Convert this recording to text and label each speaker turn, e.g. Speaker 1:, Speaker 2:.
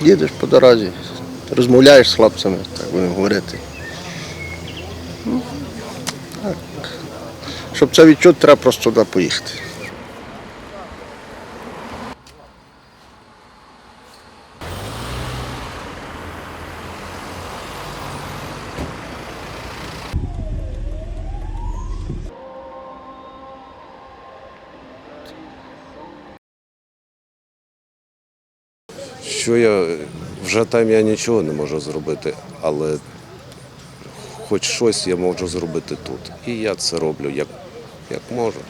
Speaker 1: Їдеш по дорозі, розмовляєш з хлопцями, так будемо говорити. Ну, так. Щоб це відчути, треба просто туди поїхати.
Speaker 2: Що я вже там я нічого не можу зробити, але хоч щось я можу зробити тут. І я це роблю як, як можу.